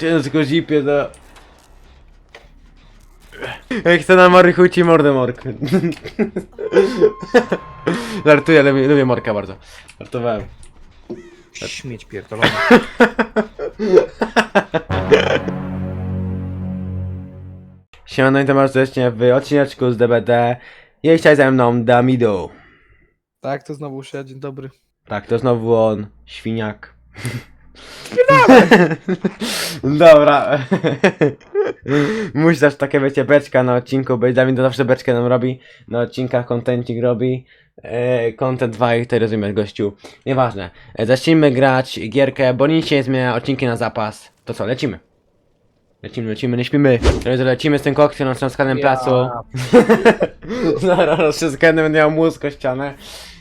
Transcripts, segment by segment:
Ciężko zipie to... Jak chcę na Marychu ci mordę mork. Żartuję, lubię, lubię morka bardzo. Żartowałem. Śmieć pierdolony. Siemano i to masz serdecznie w odcineczku z DBD. Jej ze mną Damido. Tak, to znowu się, dzień dobry. Tak, to znowu on, świniak. Dobra. Musi też takie wiecie beczka na odcinku być. Dawid to zawsze beczkę nam robi. Na odcinkach kontencik robi. E, Content 2 i to rozumiesz gościu. Nieważne. E, Zacznijmy grać gierkę, bo nic się nie zmienia, odcinki na zapas. To co, lecimy. Lecimy, lecimy, nie śpimy. Drodzy, Lecimy z tym koktem na trzaskanym placu. Zaraz się skanę będę miał mózg o ścianę.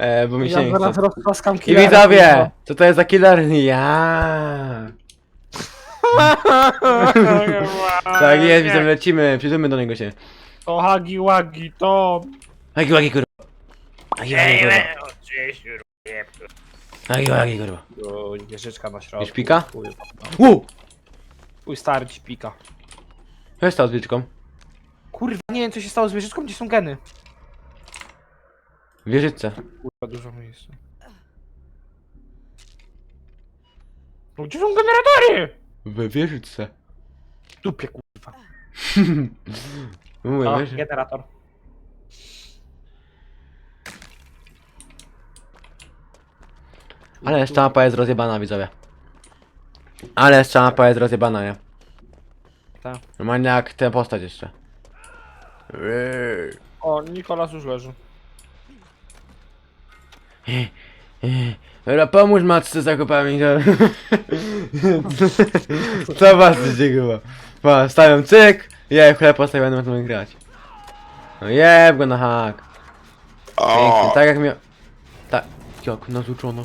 E, bo mi się Ja nie zaraz chce. rozklaskam I widzowie! Co to jest za killer? Ja. Tak jest, widzowie, lecimy, przyjdziemy do niego się. To hagi wagi, to... Agi, agi, kurwa. Agi, agi, kurwa. Agi, agi, kurwa. O, wieżyczka na środku. Już pika? Chuj, Uu! Twój stary ci pika. Co jest to z wilczką? Kurwa, nie wiem co się stało z wieżyczką, gdzie są geny? Wieżyce. Kurwa, dużo miejsca. No gdzie są generatory? W wieżyce. W dupie, kurwa. Mówię, O, wiesz? generator. Ale jeszcze mapa jest rozjebana, widzowie. Ale jeszcze mapa jest rozjebana, nie? Tak. Normalnie jak tę postać jeszcze. O, Nikolas już leży. Dobra, pomóż matce z zakupami. to- Co was się chyba? Pa, stawiam cyk, je chleb postawiony, możemy grać. No jeb go na hak. Pięknie, tak jak miał... Tak, jak nas uczono.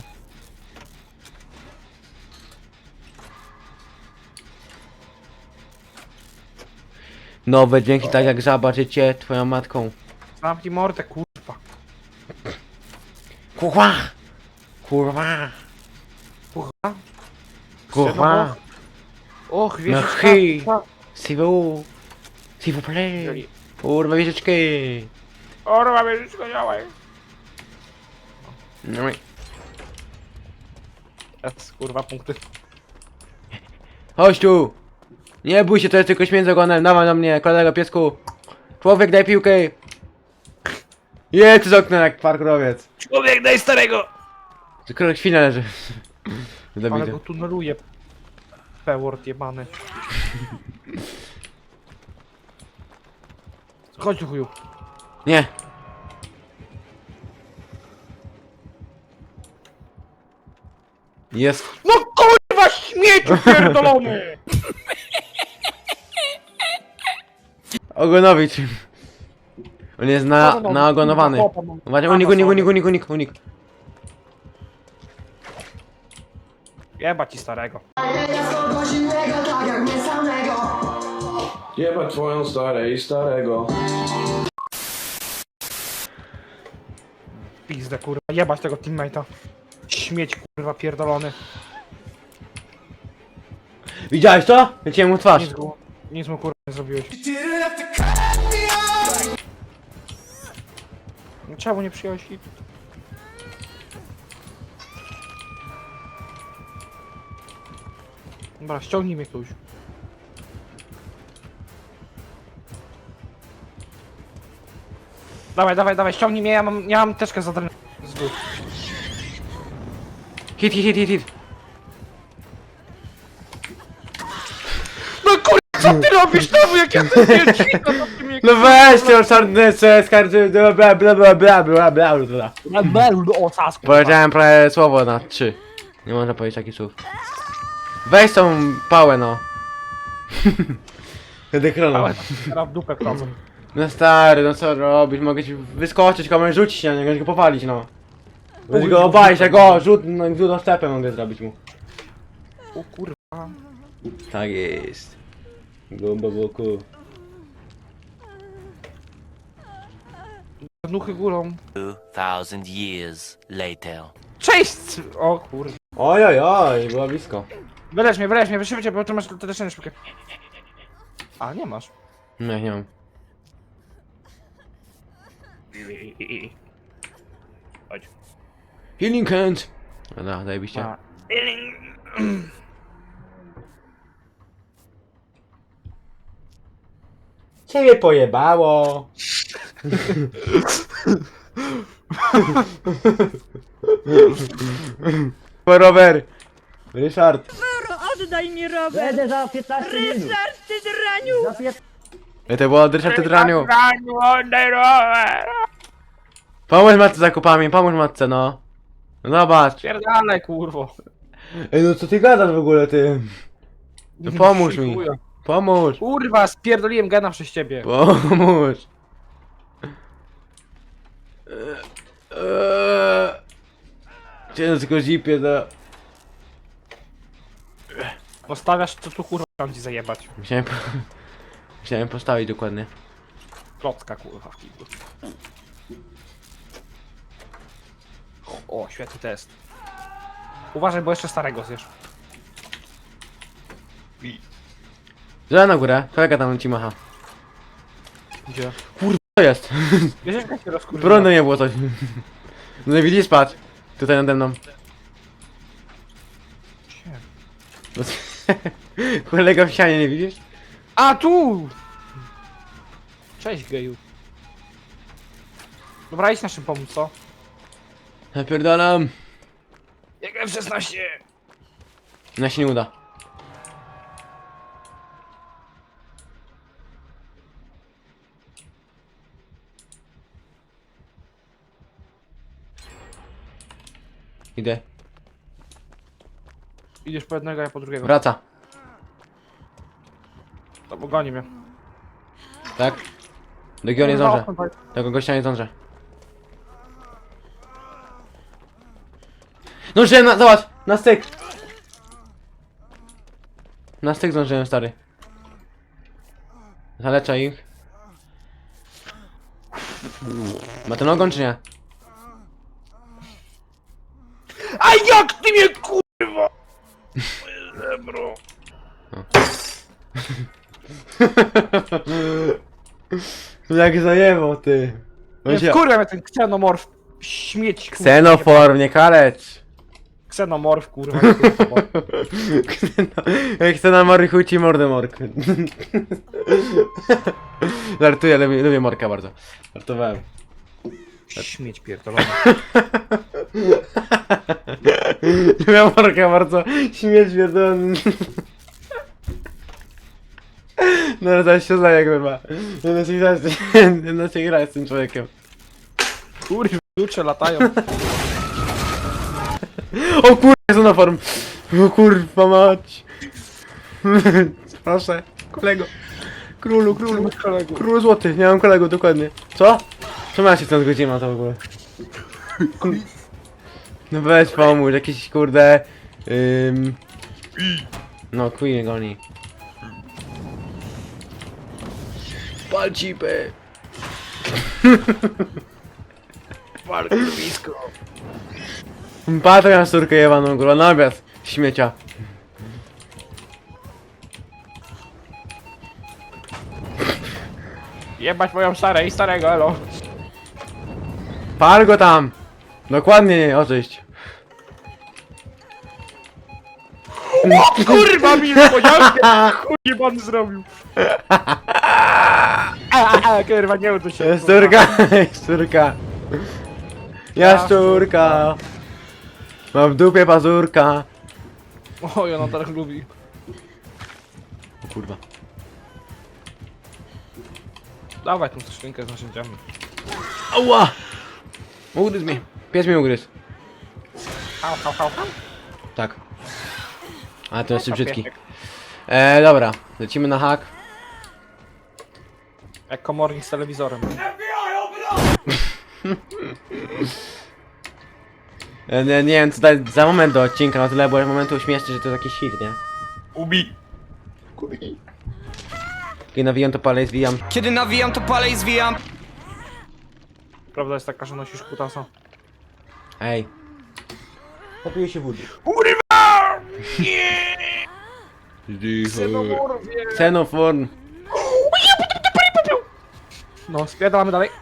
Nowe dźwięki, tak jak żaba, życie twoją matką. Zamknij mordę, kurwa. Kurwa! Kurwa! Kurwa. Kurwa! Och, wieżyczka. chy. kurwa. S'il vous... S'il vous plaît! Kurwa, wieżyczki! Kurwa, wieżyczka, działaj. No i... Jest, kurwa, punkty. Chodź tu! Nie bój się, to jest tylko śmieć z ogonem, dawaj na mnie, kolego piesku! Człowiek, daj piłkę! Jedź z okna jak parkurowiec! Człowiek, daj starego! Tylko świnia leży. Ale go tuneluje. Peword jebany. Chodź tu chuju. Nie! Jest. No kurwa śmieciu pierdolony! Ogonowicz. On jest na, naogonowany. Uważaj, unik, unik, unik, unik, unik, unik. Jeba ci starego. Jebać twoją starę i starego. Pizdę kurwa, jebać tego teammate'a. Śmieć kurwa pierdolony. Widziałeś to? Leciałem mu twarz. Nic mu, nic mu kurwa nie zrobiłeś. No Czemu nie przyjąłeś hit? Dobra, ściągnij mnie ktoś. Dawaj, dawaj, dawaj, ściągnij mnie, ja mam, ja mam teczkę za dren... z góry. Hit, hit, hit, hit, hit. No kurwa, co ty robisz znowu, jak ja to mnie... No weź te czarne CS karty, bla bla bla bla bla bla bla bla bla. O, sasku. Powiedziałem prawie słowo na trzy. Nie można powiedzieć takich słów. Weź tą pałę no. Kiedy chrono. Teraz w dupę wchodzą. No stary, no co robić? Mogę ci wyskoczyć, komuś rzucić na niego, go powalić no. Weź go obalić, jak go rzut, no rzut oszczepem mogę zrobić mu. O kurwa. Tak jest. Boku. Nuchy górą. 2000 years later. Cześć! O kurwa. Oj, oj, oj, było blisko. Wylecz mnie, wylecz mnie, szybciej, bo ty masz te leczenie szybkie. A, nie masz. Nie, nie mam. Chodź. Healing hand! Dobra, zajebiście. A. Ciebie pojebało! Rower! Ryszard! Oddaj mi rower! Będę za 15 minut. Ryszard, ty draniu! Za pię- Ja to było Ryszard Tytraniu! Raniu, oddaj rower! Pomóż matce z zakupami, pomóż matce, no! No zobacz! Pierdalaj, kurwo. Ej, no co ty gadasz w ogóle, ty? No pomóż mi! Chuja. Pomóż! Kurwa, spierdoliłem gena przez ciebie. Pomóż! Eee, Ciężko zipie, to... Postawiasz, co tu kurwa mam ci zajebać. Musiałem, po... Musiałem postawić dokładnie. Klocka, kurwa, w kiblu. O, świetny test. Uważaj, bo jeszcze starego zjesz. Za na górę, kolega tam ci macha. Gdzie? Co jest? Jak się rozkurzyła? Prądu nie było coś. No i widzisz, patrz. Tutaj nade mną. No, Kolega w ścianie, nie widzisz? A, tu! Cześć, geju. Dobra, idź naszym pomóc, co? Napierdalam. Jak F16! No się nie uda. Idę. Idziesz po jednego, ja po drugiego. Wraca. To bo goni mnie. Tak? Do Gio nie zdążę. Tego gościa nie zdążę. No że na, zobacz! Na styk! Na styk zdążyłem, stary. Zalecza ich. Ma ten ogon czy nie? A jak ty mnie kurwa! Zebro. Jak zajebał ty. On się... Kurwa mnie ten ksenomorf. Śmieć kurwa. Ksenoform, nie kalecz. Ksenomorf kurwa. kurwa. Jak chcę na mory chuj ci mordę mork. Żartuję, lubię, lubię morka bardzo. Żartowałem. Śmieć pierdolony. Lubię morka bardzo. Śmieć pierdolony. No zaś się zdaje kurwa. Się grać, się grać z tym człowiekiem. Kurwa, klucze latają. O kurwa, zonoform. O kurwa mać. Proszę, kolego. Królu, królu. Król złoty, nie mam kolego, dokładnie. Co? Czemu ja się stąd zgodziłem na to w ogóle? No weź pomóż, jakiś kurde... Ym... No, Queen goni. Pal cipy! Walka blisko. Patrz na córkę jebaną, kurwa, na obiad. Śmiecia. Jebać moją starę i starego, elo. Pal go tam! Dokładnie, nie, oczyść. Kurwa mi pojazdzie! Chuj pan zrobił. A, a, a, kurwa, nie uda się. Szczurka, szczurka. Ja szczurka. Mam w dupie pazurka. Oj, ona tak lubi. O kurwa. Dawaj tą skrzynkę z narzędziami. Ała! Ugryzł mnie. Pies mnie ugryzł. Hał, hał, hał, hał. Tak. A to jest brzydki. E, dobra. Lecimy na hak. Jak komornik z telewizorem. E, nie, nie wiem co dać za moment do odcinka, na tyle było momentu śmieszny, że to jest jakiś hit, nie? Ubi. Kiedy nawijam to palej zwijam. Kiedy nawijam, to palę i zwijam. Prawda jest taka, że nosisz kutasa. Ej. Popiję się wódy. Kurwa! Nie! Xenomorfie. Xenoform. No, spierdalamy dalej.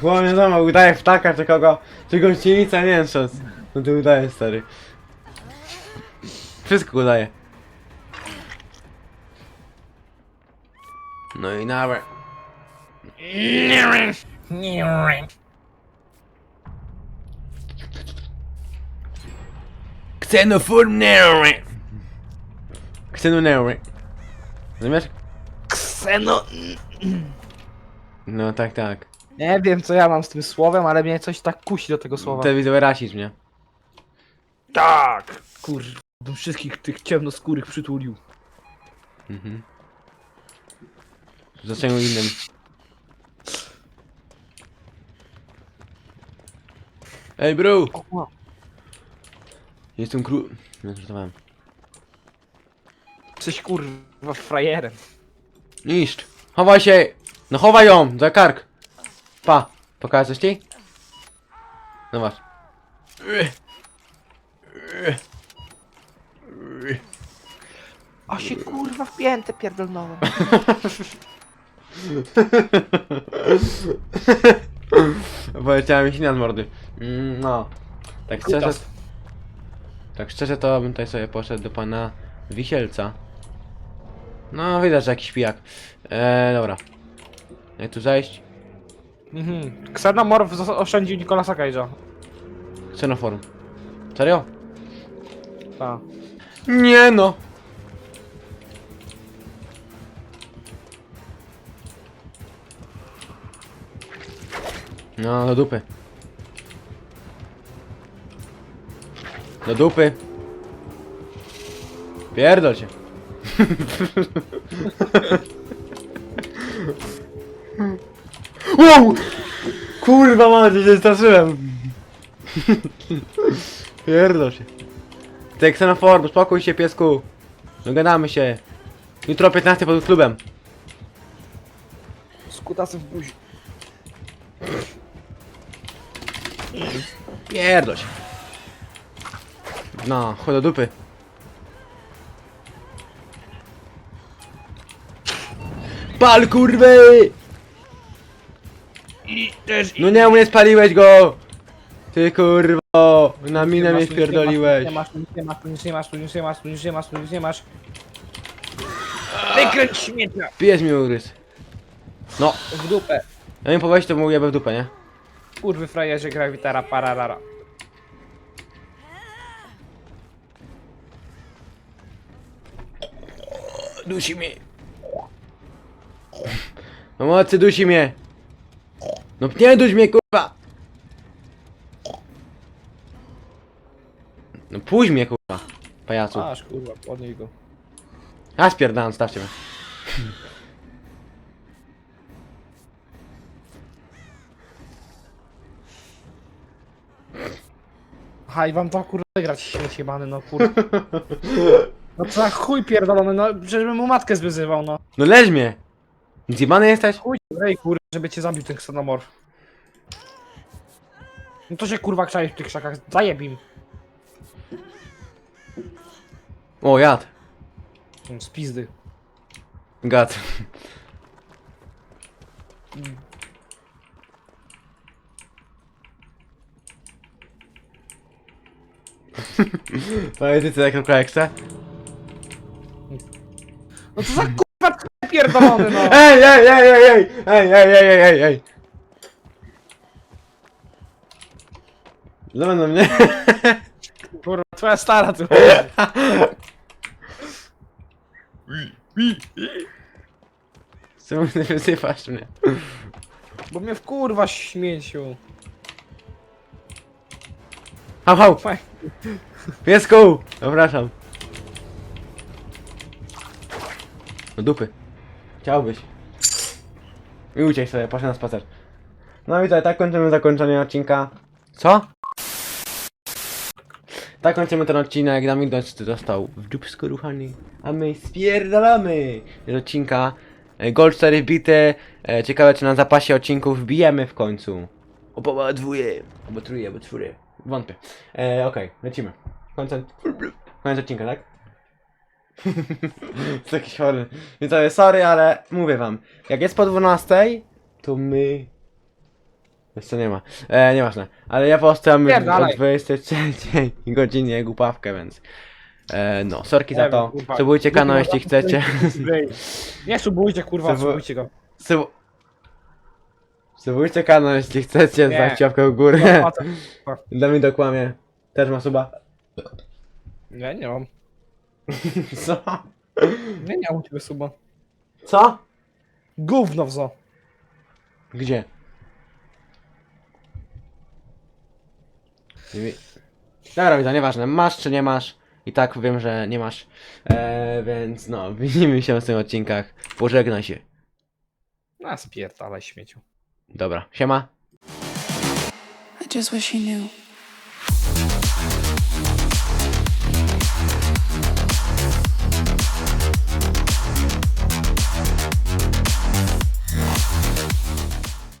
Chłopie, no udaje ptaka czy kogo, czy gościnica, nie wiem co. No ty udajesz, stary. Wszystko udaje. No i nawet. Xenoform Nero. Xenonery. Rozumiesz? Kseno... No tak, tak. Nie wiem co ja mam z tym słowem, ale mnie coś tak kusi do tego słowa. To widzę rasizm, nie? Tak! Kur... bym wszystkich tych ciemnoskórych przytulił. Mhm. Zaczęło innym. Ej, bro! O, Jestem król. Nie, żartowałem. Jesteś kurwa frajerem. Niszcz! Chowaj się! No chowaj ją! Za kark! Pa! Pokażę coś ci? No masz. A się kurwa w piętę pierdolnąłem. Poleciałem mi się z mordy. Mm, No. Tak szczerze... Kutas. Tak szczerze to bym tutaj sobie poszedł do pana Wisielca. No widać, że jakiś pijak. Eee, dobra. Jak tu zajść? Mhm. Xenomorf zas- oszczędził Nicolasa Cage'a. Xenoforum. Serio? Tak. Nie no! No, do dupy. Do dupy. Pierdol się. wow! Kurwa macie, się straszyłem. Pierdol się. Ty Xenoform, uspokój się piesku. Dogadamy się. Jutro o 15 pod klubem. Z kutasem w buzi. Pierdol się. No, chodź do dupy. Pal kurwy! I też No nie, nie spaliłeś go! Ty kurwo! Na minę mnie spierdoliłeś. Nie masz, tu nic nie masz, tu nic nie masz, tu nic nie masz, tu nic nie masz, tu nic nie masz. Wykręć śmiecia! Pies mi ugryzł. No, W dupę. ja mi powiedzieć to mu jebę w dupę, nie? Kurwy frajerze gra gitara pararara. Dusi mnie. No mocy dusi mnie. No nie duś mnie kurwa. No pójdź mnie kurwa. Pajacu. Masz kurwa, podnieś go. A spierdam, stawcie mnie. Aha, i wam to kurwa śmieć jebany, no kurwa. No co za chuj pierdolony, no przecież bym mu matkę zwyzywał, no. No leź mnie. Zjebany jesteś? Chuj, ej kurwa, żeby cię zabił ten ksenomorf. No to się kurwa krzaj w tych krzakach, zajebim. O, jad. Z pizdy. Gad. Pamiętaj co jak robię ekstra? No co za kurwa pierdolony, no. Ej, ej, ej, ej, ej, ej, ej, ej, ej, ej, ej. Zobacz na mnie. Kurwa, twoja stara tu. Czemu ty wysypasz mnie? Bo mnie w kurwa śmieciu. Hał, hał! Piesku! Zapraszam. Do dupy. Chciałbyś. I uciekł sobie, poszedł na spacer. No i tutaj, tak kończymy zakończenie odcinka. Co? Tak kończymy ten odcinek, Damidon został w dupsko ruchany, a my spierdalamy z odcinka. E, Gold 4 bity, e, ciekawe czy na zapasie odcinków wbijemy w końcu. Oba dwóje, albo truje, albo czwóry, wątpię. E, Okej, lecimy. Koniec, koniec odcinka, tak? jest jakiś chory. Jest sorry, ale mówię wam. Jak jest po 12, to my... Jeszcze nie ma. E, nieważne. Ale ja postam o Pierdalaj. 23 godzinie głupawkę, więc... E, no, sorki za to. kurwa. Subujcie kanał, jeśli chcecie. Nie subujcie, kurwa, Subu- subujcie go. Sub... Subujcie kanał, jeśli chcecie, Nie. łapkę w górę. Zapłacę. Dawid dokłamie. Też ma suba. Nie, nie mam. Co? Nie, nie mam u ciebie suba. Co? Gówno w zo. Gdzie? Wi- Dobra, widzę, nieważne. Masz czy nie masz? I tak wiem, że nie masz. Eee, więc no, widzimy się w tych odcinkach. Pożegnaj się. Na spierdalaj śmieciu. Dobra, siema. I just wish he knew.